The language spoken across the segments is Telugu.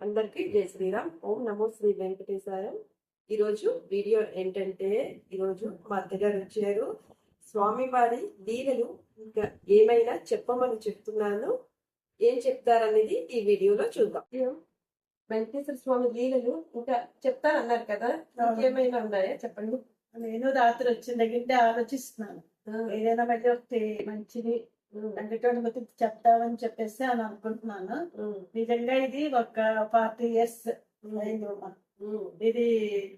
అందరికీ జై శ్రీరామ్. ఓం నమో శ్రీ వెంకటేశాయ. ఈరోజు వీడియో ఏంటంటే ఈరోజు మా అత్తగారు వచ్చారు. స్వామివారి లీలలు ఇంకా ఏమైనా చెప్పమని చెప్తున్నాను. ఏం చెప్తారనేది ఈ వీడియోలో చూద్దాం. వెంకటేశ్వర స్వామి లీలలు ఇంకా చెప్తారన్నారు కదా ఇంకేమైనా ఉన్నాయా? చెప్పండి. నేను రాత్రి వచ్చిన దగ్గర ఆలోచిస్తున్నాను. ఏదైనా మళ్ళీ మంచిది వెంకటరమణ గురించి చెప్తామని చెప్పేసి అని అనుకుంటున్నాను. నిజంగా ఇది ఒక ఫార్టీ ఇయర్స్ ఇది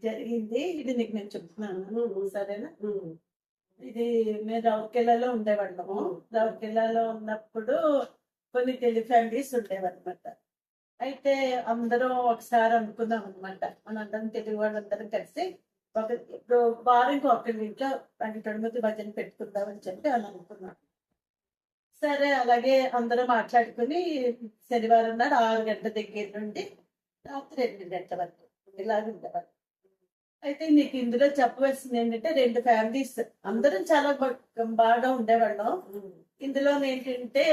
జరిగింది. ఇది నీకు నేను చెప్తున్నాను. సరేనా? ఇది మేము రౌకెల్లాలో ఉండేవాళ్ళము. రౌకెల్లాలో ఉన్నప్పుడు కొన్ని తెలుగు ఫ్యామిలీస్ ఉండేవన్నమాట. అయితే అందరం ఒకసారి అనుకున్నాం అనమాట మనందరం తెలుగు వాళ్ళందరం కలిసి ఒక ఇప్పుడు ఒకరి ఇంట్లో వెంకటరమతి భజన పెట్టుకుందామని చెప్పి అని అనుకున్నాం. సరే అలాగే అందరూ మాట్లాడుకుని శనివారం నాడు ఆరు గంట దగ్గర నుండి రాత్రి ఎనిమిది గంటల వరకు ఇలాగ ఉండేవారు అయితే నీకు ఇందులో చెప్పవలసింది ఏంటంటే రెండు ఫ్యామిలీస్ అందరం చాలా బాగా ఉండేవాళ్ళం. ఇందులో ఏంటంటే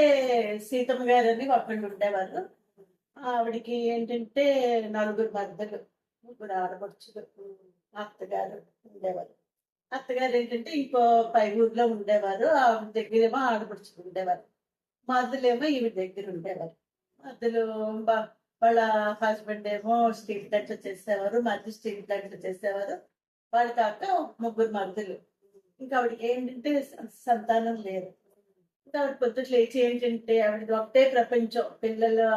సీతమ్మ గారు అని ఒకళ్ళు ఉండేవారు. ఆవిడకి ఏంటంటే నలుగురు మద్దలు ముగ్గురు ఆడపడుచులు అత్తగారు ఉండేవారు. అత్తగారు ఏంటంటే ఇంకో పై ఊర్లో ఉండేవారు. ఆవిడ దగ్గరేమో ఆడపడుచుకు ఉండేవారు. మద్దలేమో ఈవిడ దగ్గర ఉండేవారు. మద్దలు వాళ్ళ హస్బెండ్ ఏమో స్టీల్ ప్లాంట్ చేసేవారు మధ్య స్టీల్ ప్లాంట్ చేసేవారు. వాళ్ళ కాక ముగ్గురు మద్దలు ఇంకా ఆవిడకి ఏంటంటే సంతానం లేదు. ఇంకా ఆవిడ పొద్దుట్లు లేచి ఏంటంటే ఆవిడది ఒకటే ప్రపంచం. పిల్లలు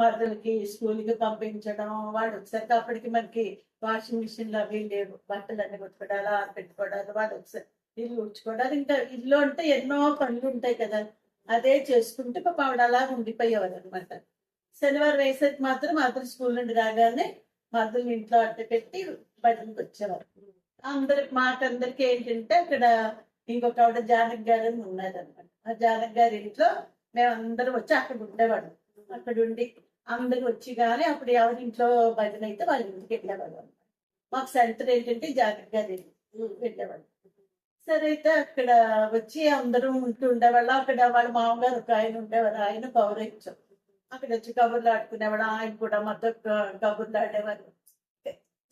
మరదలకి స్కూల్కి పంపించడం వాడు వచ్చేసరికి అప్పటికి మనకి వాషింగ్ మిషన్లు అవి లేవు. బట్టలు అన్ని కొట్టుకోవడాలు ఆరబెట్టుకోవడాలు వాడు ఒకసారి ఇల్లు ఉడ్చుకోవడాలు ఇంకా ఇల్లు అంటే ఎన్నో పనులు ఉంటాయి కదా. అదే చేసుకుంటే పాప ఆవిడ అలా ఉండిపోయేవారు అనమాట శనివారం వేసేది మాత్రం మాత్రం స్కూల్ నుండి రాగానే మద్దలు ఇంట్లో అట్ట పెట్టి బయటకు వచ్చేవారు. అందరి మాకందరికి ఏంటంటే అక్కడ ఇంకొక ఆవిడ జానక్ గారు అని ఉన్నారనమాట. ఆ జానక్ గారి ఇంట్లో మేమందరం వచ్చి అక్కడ ఉండేవాడు అక్కడ ఉండి అందరు వచ్చి కానీ అప్పుడు ఎవరి ఇంట్లో భజన అయితే వాళ్ళ ఇంటికి వెళ్ళేవాళ్ళు. మాకు సెంటర్ ఏంటంటే జాగ్రత్తగా వెళ్ళేవాళ్ళు. సరే అయితే అక్కడ వచ్చి అందరూ ఉంటూ ఉండేవాళ్ళు. అక్కడ వాళ్ళ మామగారు ఒక ఆయన ఉండేవారు. ఆయన పౌరహించం అక్కడ వచ్చి కబుర్లు ఆడుకునేవాడు. ఆయన కూడా మాతో కబుర్లు ఆడేవారు.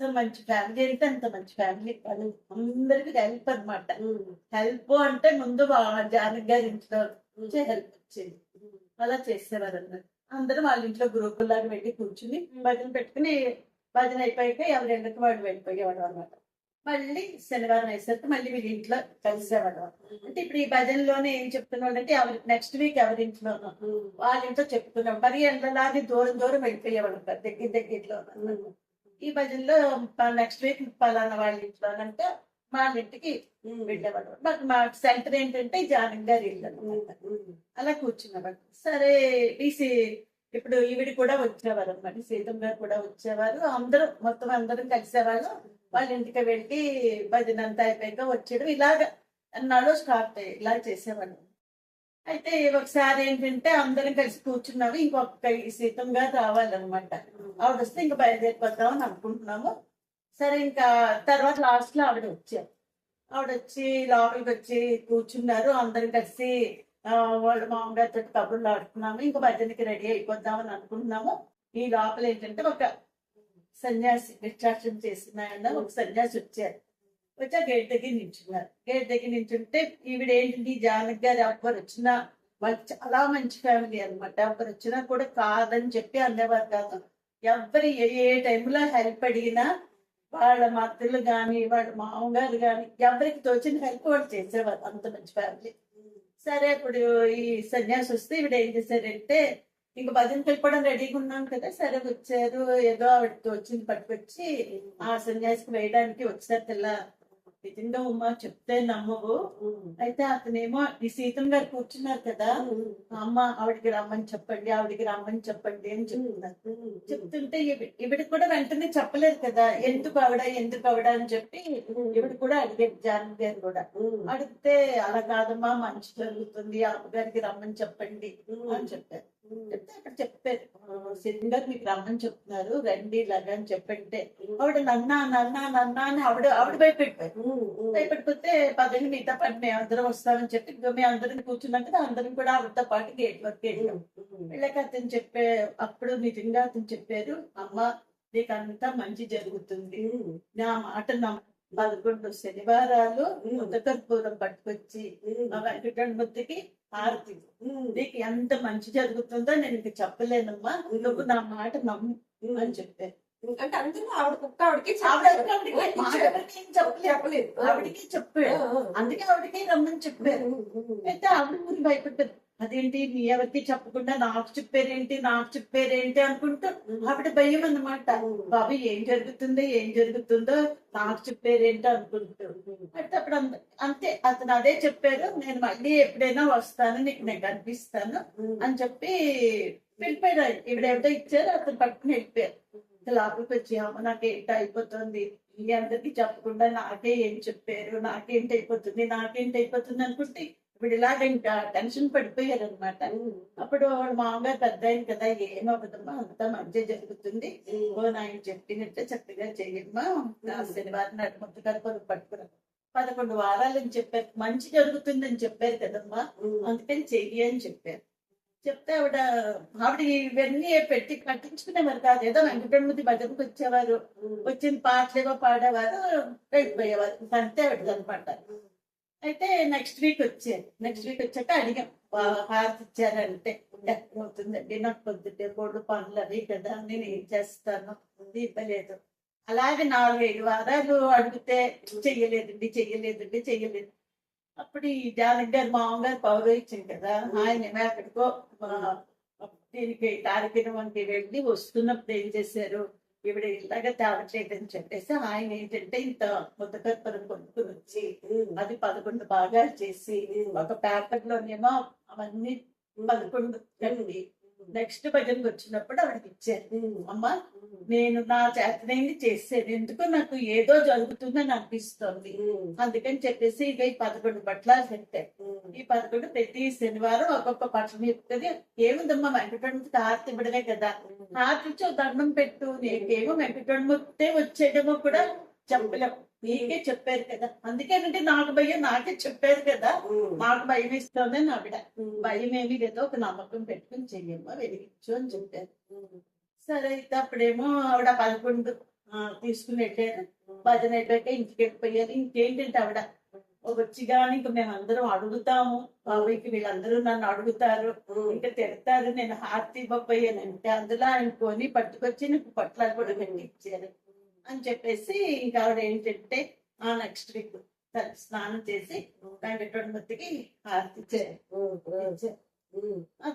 మంచి ఫ్యామిలీ అంటే అంత మంచి ఫ్యామిలీ. వాళ్ళు అందరికి హెల్ప్ అన్నమాట. హెల్ప్ అంటే ముందు జానక్ గారి ఇంట్లో హెల్ప్ వచ్చేది. అలా చేసేవారు అన్నారు అందరూ వాళ్ళ ఇంట్లో గ్రూప్ లాగా వెళ్ళి కూర్చుని భజన పెట్టుకుని భజన అయిపోయాక ఎవరి ఎండకు వాడు వెళ్ళిపోయేవాడు అనమాట మళ్ళీ శనివారం వేసరికి మళ్ళీ వీళ్ళ ఇంట్లో కలిసేవాడు అంటే ఇప్పుడు ఈ భజనలోనే ఏం చెప్తున్నాడు అంటే ఎవరి నెక్స్ట్ వీక్ ఎవరి ఇంట్లో వాళ్ళ ఇంట్లో చెప్తున్నాం. మరి ఎండలాగే దూరం దూరం వెళ్ళిపోయేవాడు దగ్గర దగ్గరలో ఈ భజనలో నెక్స్ట్ వీక్ పలానా వాళ్ళ ఇంట్లో అంటే వాళ్ళ ఇంటికి వెళ్ళేవాడు మాకు మా సెంటర్ ఏంటంటే జానక్ గారి ఇల్లు అలా కూర్చున్నవాడు సరే ఈసి ఇప్పుడు ఈవిడ కూడా వచ్చేవారు అనమాట సీతం గారు కూడా వచ్చేవారు. అందరూ మొత్తం అందరం కలిసేవాళ్ళు. వాళ్ళ ఇంటికి వెళ్ళి భజన అంతా అయిపోయాక వచ్చేయడం. ఇలాగ అన్నాడు స్టార్ట్ అయ్యి ఇలా చేసేవాళ్ళు. అయితే ఒకసారి ఏంటంటే అందరం కలిసి కూర్చున్నాము. ఇంకొక సీతం గారు రావాలన్నమాట. ఆవిడ వస్తే ఇంకా బయలుదేరిపోతామని అనుకుంటున్నాము. సరే ఇంకా తర్వాత లాస్ట్లో ఆవిడ వచ్చారు ఆవిడ వచ్చి లోపలికి వచ్చి కూర్చున్నారు. అందరం కలిసి వాళ్ళ మామగారితో కబుర్లు ఆడుతున్నాము ఇంకా భజనకి రెడీ అయిపోద్దామని అనుకుంటున్నాము. ఈ లోపల ఏంటంటే ఒక సన్యాసి డిస్ట్రాక్షన్ చేస్తున్నాయన్న ఒక సన్యాసి వచ్చారు. వచ్చి ఆ గేట్ దగ్గర నించున్నారు. గేట్ దగ్గర నించుంటే ఈవిడ ఏంటంటే జానక్ గారు ఎవరు వచ్చినా వాళ్ళు చాలా మంచి ఫ్యామిలీ అనమాట ఎవరు వచ్చినా కూడా కాదని చెప్పి అనేవారు కాదు. ఎవరు ఏ ఏ టైంలో హెల్ప్ అడిగినా వాళ్ళ మద్దలు కానీ వాళ్ళ మామగారు కానీ ఎవరికి తోచిన హెల్ప్ వాళ్ళు చేసేవారు. అంత మంచి ఫ్యామిలీ సరే ఇప్పుడు ఈ సన్యాసి వస్తే ఈవిడ ఏం చేశారంటే ఇంక భజన వెళ్ళిపోవడం రెడీగా ఉన్నాం కదా సరే వచ్చారు. ఏదో ఆవిడతో వచ్చింది పట్టుకొచ్చి ఆ సన్యాసికి వేయడానికి వచ్చారు తెల్ల నిజంగా ఉమ్మా చెప్తే నమ్మవు. అయితే అతనేమో ఈ సీతం గారు కూర్చున్నారు కదా. అమ్మ ఆవిడకి రమ్మని చెప్పండి ఆవిడకి రమ్మని చెప్పండి అని చెప్తున్నారు. చెప్తుంటే ఈవిడ కూడా వెంటనే చెప్పలేదు కదా. ఎందుకు ఆవిడ ఎందుకు ఆవిడ అని చెప్పి ఈవిడ కూడా అడిగారు జానకి గారు కూడా. అడిగితే అలా కాదమ్మా మంచి జరుగుతుంది అమ్మగారికి రమ్మని చెప్పండి అని చెప్పారు. చెప్తే అక్కడ చెప్పారు. గారు మీకు రమ్మని చెప్తున్నారు రండి ఇలాగా అని చెప్పంటే ఆవిడ నన్నా నన్నా నన్నా అని ఆవిడ ఆవిడ భయపెట్టారు భయపడిపోతే పదండి మిగతా పని మేము అందరం వస్తామని చెప్పి ఇంకా మేము అందరం కూర్చున్నాక అందరం కూడా ఆవిడతో పాటు గేట్ వరకు వెళ్ళాం. వెళ్ళాక అతను చెప్పే అప్పుడు నిజంగా అతను చెప్పారు అమ్మ నీకు అంతా మంచి జరుగుతుంది. నా మాట నమ్మ పదకొండు శనివారాలు ఉదకర్పూరం పట్టుకొచ్చి ఆ వెంకటరమూర్తికి హారతి నీకు ఎంత మంచి జరుగుతుందో నేను ఇంక చెప్పలేనమ్మా. నువ్వు నా మాట నమ్ము అని చెప్పారు. అంటే అందరూ ఆవిడ కుక్క ఆవిడకి చెప్పలేదు. ఆవిడకి చెప్పాడు అందుకే ఆవిడకి రమ్మని చెప్పారు. అయితే ఆవిడ ఊరి భయపడ్డారు అదేంటి? నీ ఎవరికి చెప్పకుండా నాకు చెప్పారేంటి? నాకు చెప్పారేంటి అనుకుంటూ ఆవిడ భయం అన్నమాట. బాబు ఏం జరుగుతుందో? ఏం జరుగుతుందో నాకు చెప్పారేంటి అనుకుంటూ. అంటే అప్పుడు అంతే. అతను అదే చెప్పారు. నేను మళ్ళీ ఎప్పుడైనా వస్తాను నీకు నేను కనిపిస్తాను అని చెప్పి వెళ్ళిపోయారు ఆయన. ఇచ్చారు అతను పట్టుకుని వెళ్ళిపోయారు. లోపలికి వచ్చి అమ్మ నాకేంటి అయిపోతుంది? మీ అందరికి చెప్పకుండా నాకే ఏం చెప్పారు? నాకేంటి అయిపోతుంది? నాకేంటి అయిపోతుంది? అనుకుంటే ఇప్పుడు ఇలాగ ఇంకా టెన్షన్ పడిపోయారు అనమాట అప్పుడు వాడు మామగారు పెద్ద ఆయన కదా ఏమవుతుందమ్మా అంతా మంచి జరుగుతుంది. ఓ నాయన చెప్పినట్టే చక్కగా చెయ్యమ్మా శనివారం నాటి ముద్దు కలపలు పట్టుకున్నాను పదకొండు వారాలు అని చెప్పారు. మంచి జరుగుతుందని చెప్పారు కదమ్మా. అందుకని చెయ్యి అని చెప్పారు. చెప్తే ఆవిడ ఆవిడ ఇవన్నీ పెట్టి పట్టించుకునేవారు కాదు. ఏదో వెంకటరమూర్తి భజనకు వచ్చేవారు. వచ్చిన పాటలు ఏవో పాడేవారు వెళ్ళిపోయేవారు. అంతే ఆవిడ అనమాట అయితే నెక్స్ట్ వీక్ వచ్చారు నెక్స్ట్ వీక్ వచ్చాక అడిగాం. "వా- హారతి ఇచ్చారంటే అవుతుందండి. నాకు పొద్దుటే కోడు పనులు అవి కదా నేను ఏం చేస్తాను? ఇవ్వలేదు. అలాగే నాలుగైదు వారాలు అడిగితే చెయ్యలేదండి చెయ్యలేదండి చెయ్యలేదు. అప్పుడు ఈ జానక్ గారు మామగారు పౌరోహిత్యం కదా ఆయన ఎక్కడికో ఆ, దీనికి కార్యక్రమానికి వెళ్ళి వస్తున్నప్పుడు ఏం చేశారు? ఈవిడ ఇలాగ తేవట్లేదని చెప్పేసి ఆయన ఏంటంటే ఇంత ముద్దకర్పరం కొనుక్కుని వచ్చి అది పదకొండు భాగాలు చేసి ఒక పేపర్ లోనేమో అవన్నీ పదకొండు కలిపి నెక్స్ట్ భజనకి వచ్చినప్పుడు ఆవిడకి ఇచ్చారు. అమ్మ నేను నా చేతనైంది చేసేది. ఎందుకు నాకు ఏదో జరుగుతుందని అనిపిస్తోంది. అందుకని చెప్పేసి ఇక ఈ పదకొండు పట్లాలు పెట్టారు ఈ పదకొండు ప్రతి శనివారం ఒక్కొక్క పట్ల చెప్తుంది ఏముందమ్మా వెంకటరమూర్తికి హారతి ఇవ్వడమే కదా. హారతి ఇచ్చి దండం పెట్టు. నీకేమో వెంకటరమూర్తే వచ్చేయడమో కూడా. చెప్పలేము నీకే చెప్పారు కదా. అందుకేనంటే నాకు భయం నాకే చెప్పారు కదా. నాకు భయం ఇస్తోందని ఆవిడ భయం ఏమీ లేదో. ఒక నమ్మకం పెట్టుకుని చెయ్యమ్మా వెలిగించు అని చెప్పారు. సరే అయితే అప్పుడేమో ఆవిడ పదకొండు తీసుకుని వెళ్ళారు భజన అయిపోయాక ఇంటికి వెళ్ళిపోయారు. ఇంకేంటంటే ఆవిడ వచ్చి కానీ ఇంక మేము అందరం అడుగుతాము బాబాయ్కి వీళ్ళందరూ నన్ను అడుగుతారు. ఇంకా తిడతారు. నేను హారతి ఇవ్వకపోయానంటే అందులో ఆయన కొని పట్టుకొచ్చి నీకు పట్లాలు కూడా పెట్టి ఇచ్చారు అని చెప్పేసి ఇంకా ఆవిడ ఏంటంటే ఆ నెక్స్ట్ వీక్ స్నానం చేసి వెంకటరమూర్తికి హారతి ఇచ్చారు.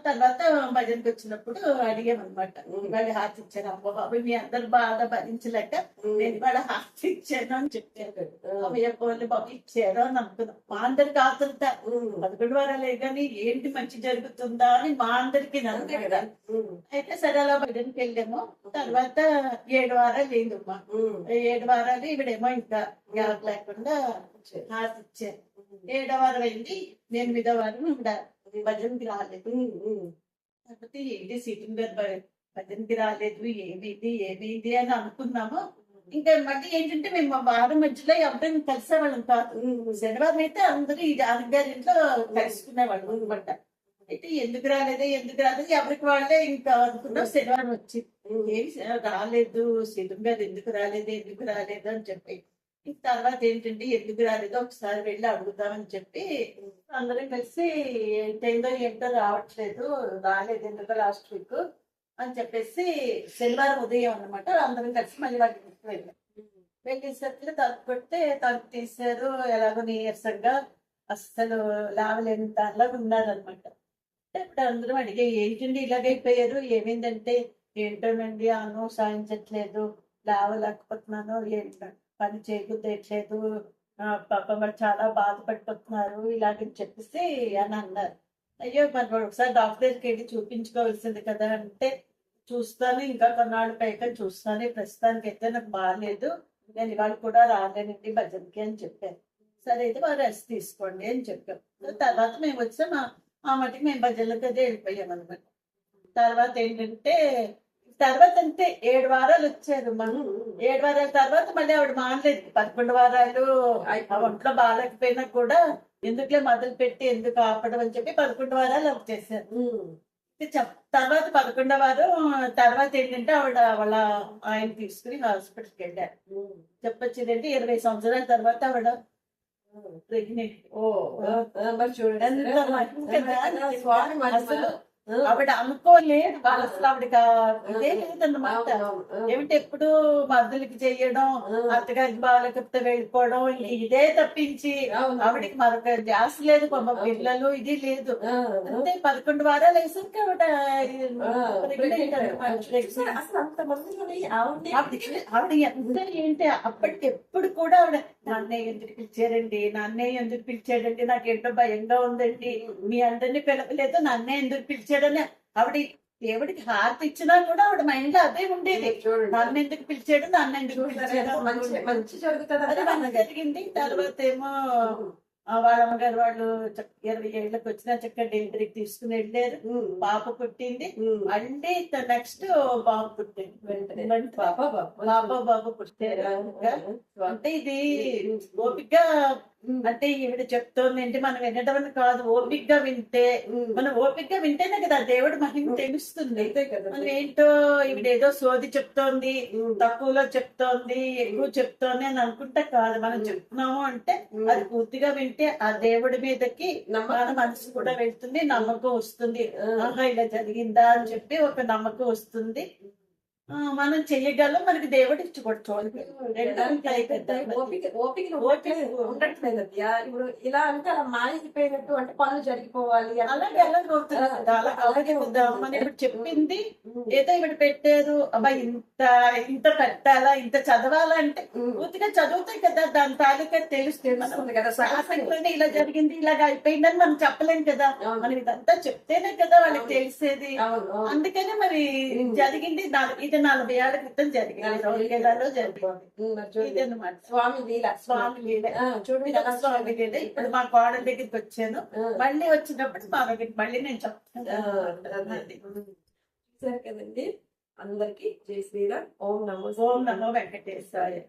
తర్వాత భజనకి వచ్చినప్పుడు అడిగామన్నమాట. ఇవాళ హారతి ఇచ్చారు. అమ్మ బాబు మీ అందరు బాధ భరించలేక నేను ఇవాళ హారతి ఇచ్చాను అని చెప్పారు అమ్మయ్య పోలే బాబు ఇచ్చారు అని అనుకున్నాం మా అందరికి ఆతృత పదకొండు వారాలే కానీ ఏంటి మంచి జరుగుతుందా అని మా అందరికి అయితే సరే అలా భజనకి వెళ్ళాము. తర్వాత ఏడు వారాలు అయిందమ్మా ఏడు వారాలు ఈవిడేమో ఇంకా గ్యాప్ లేకుండా హారతి ఇచ్చారు. ఏడో వారం అయింది. ఎనిమిదో వారం ఇక్కడ భజనకి రాలేదు కాకపోతే ఏంటి సీటింగ్ గారు భ- భజనకి రాలేదు ఏమిది ఏమిది అని అనుకున్నాము. ఇంకా మళ్ళీ ఏంటంటే మేము వారం మధ్యలో ఎవరైనా కలిసేవాళ్ళం కాదు. శనివారం అయితే అందరూ ఈ గారి ఇంట్లో కలుసుకునేవాళ్ళం అనమాట అయితే ఎందుకు రాలేదు ఎందుకు రాలేదు ఎవరికి వాళ్ళే ఇంకా అనుకున్నాం శనివారం వచ్చి. ఏమి రాలేదు సీతం గారు ఎందుకు రాలేదు ఎందుకు రాలేదు అని చెప్పి. తర్వాత ఏంటంటే ఎందుకు రాలేదో ఒకసారి వెళ్ళి అడుగుదామని చెప్పి అందరం కలిసి ఏంటైందో ఏంటో రావట్లేదు రాలేదు ఎందుకో లాస్ట్ వీక్ అని చెప్పేసి శనివారం ఉదయం అనమాట అందరం కలిసి మళ్ళీ వాళ్ళ ఇంటికి వెళ్ళాం. వెళ్ళేసరికి తలుపు కొడితే తలుపు తీశారు ఎలాగో నీరసంగా అస్సలు లావలేని దానిలో ఉన్నారనమాట ఇప్పుడు అందరం అడిగే ఏంటండి ఇలాగైపోయారు ఏమైందంటే ఏంటోనండి అన్నం సాధించట్లేదు లావలేకపోతున్నాను ఏంటంటే పని చేయకుదేయట్లేదు పాప మరి చాలా బాధపడిపోతున్నారు ఇలాగని చెప్పేసి అని అన్నారు. అయ్యో మరి ఒకసారి డాక్టర్ దగ్గరికి వెళ్ళి చూపించుకోవాల్సింది కదా అంటే చూస్తాను ఇంకా కొన్నాళ్ళు పైగా చూస్తాను ప్రస్తుతానికి అయితే నాకు బాగాలేదు నేను ఇవాళ కూడా రాలేనండి భజనకి అని చెప్పాను సరే అయితే వారు రెస్ట్ తీసుకోండి అని చెప్పాం తర్వాత మేము వచ్చాం ఆ- ఆ మటుకు మేము భజనలకు అదే వెళ్ళిపోయాం అనమాట తర్వాత ఏంటంటే తర్వాత అంతే ఏడు వారాలు వచ్చారు మనం ఏడు వారాల తర్వాత మళ్ళీ ఆవిడ మానలేదు. పదకొండు వారాలు ఒంట్లో బాగాలేకపోయినా కూడా ఎందుకులే మొదలు పెట్టి ఎందుకు ఆపడం అని చెప్పి పదకొండు వారాలు చెప్ తర్వాత పదకొండవ వారం తర్వాత ఏంటంటే ఆవిడ వాళ్ళ ఆయన తీసుకుని హాస్పిటల్కి వెళ్ళారు. చెప్పొచ్చిందంటే? ఇరవై సంవత్సరాల తర్వాత ఆవిడ ప్రెగ్నెంట్. ఓ మరి చూడండి. ఆవిడ అనుకోలేదు వాళ్ళు అసలు ఆవిడకి ఇదే లేదన్నమాట. ఏమిటి ఎప్పుడు మద్దలకి చెయ్యడం అత్తగారికి బాగాలేకపోతే వెళ్ళిపోవడం ఇదే తప్పించి. ఆవిడకి మరొక ధ్యాస లేదు పిల్లలు ఇది లేదు. అంతే పదకొండు వారాలు వేసాక ఆవిడ ఆవిడ ఎంత ఏంటి అప్పటికి ఎప్పుడు కూడా ఆవిడ నాన్నయ్య ఎందుకు పిలిచారండి? నాన్నయ్య ఎందుకు పిలిచాడండి? నాకు ఏంటో భయంగా ఉందండి. మీ అందరినీ పిలవలేదు నన్నే ఎందుకు పిలిచాడని. ఆవిడ దేవుడికి హారతి ఇచ్చినా కూడా ఆవిడ మైండ్లో అదే ఉండేది. నన్ను ఎందుకు పిలిచాడు? నన్ను ఎందుకు పిలిచాడు? మంచి జరుగుతుంది అది జరిగింది. తర్వాత ఏమో వాళ్ళ అమ్మగారు వాళ్ళు ఇరవై ఏళ్ళకి వచ్చిన చక్క డెలివరీకి తీసుకుని వెళ్ళారు. పాప పుట్టింది. మళ్ళీ నెక్స్ట్ బాబు పుట్టింది పాప బాబు. బాబు పుట్టారు అంటే ఇది ఓపిక అంటే ఈవిడ చెప్తోంది ఏంటి మనం వినడం అని కాదు. ఓపిక గా వింటే మనం ఓపిక గా వింటేనే కదా దేవుడి మహిమ తెలుస్తుంది. మనం ఏంటో ఈవిడ ఏదో సోది చెప్తోంది తక్కువలో చెప్తోంది ఎక్కువ చెప్తోంది అని అనుకుంటే కాదు. మనం చెప్తున్నాము అంటే అది పూర్తిగా వింటే ఆ దేవుడి మీదకి నమ్మకం మనసు కూడా వెళ్తుంది నమ్మకం వస్తుంది. ఆహా ఇలా జరిగిందా అని చెప్పి ఒక నమ్మకం వస్తుంది. మనం చెయ్యగలం మనకి దేవుడు ఉండట్లేదు. ఇప్పుడు ఇలా అంటే అలా మాయిపోయినట్టు అంటే పనులు జరిగిపోవాలి అలాగే అలాగే మనం ఇప్పుడు చెప్పింది ఏదో ఇక్కడ పెట్టారు. అబ్బా ఇంత ఇంత పెట్టాలా? ఇంత చదవాలా అంటే పూర్తిగా చదివితే కదా. దాని తాలూకా తెలుస్తుంది మనం తెలుస్తుంది కదా ఇలా జరిగింది ఇలాగ అయిపోయిందని మనం చెప్పలేం కదా. మనం ఇదంతా చెప్తేనే కదా వాళ్ళకి తెలిసేది. అందుకనే మరి జరిగింది. ఇది నలభై ఏళ్ళ క్రితం జరిగింది. స్వామి లీల. స్వామి లీల. చూడండి స్వామి లీల. ఇప్పుడు మా కోడల దగ్గరికి వచ్చాను. మళ్ళీ వచ్చినప్పుడు మా దగ్గరికి మళ్ళీ నేను చెప్తాను. కదండి? అందరికి జై శ్రీరామ్. ఓం నమో ఓం నమో వెంకటేశాయ.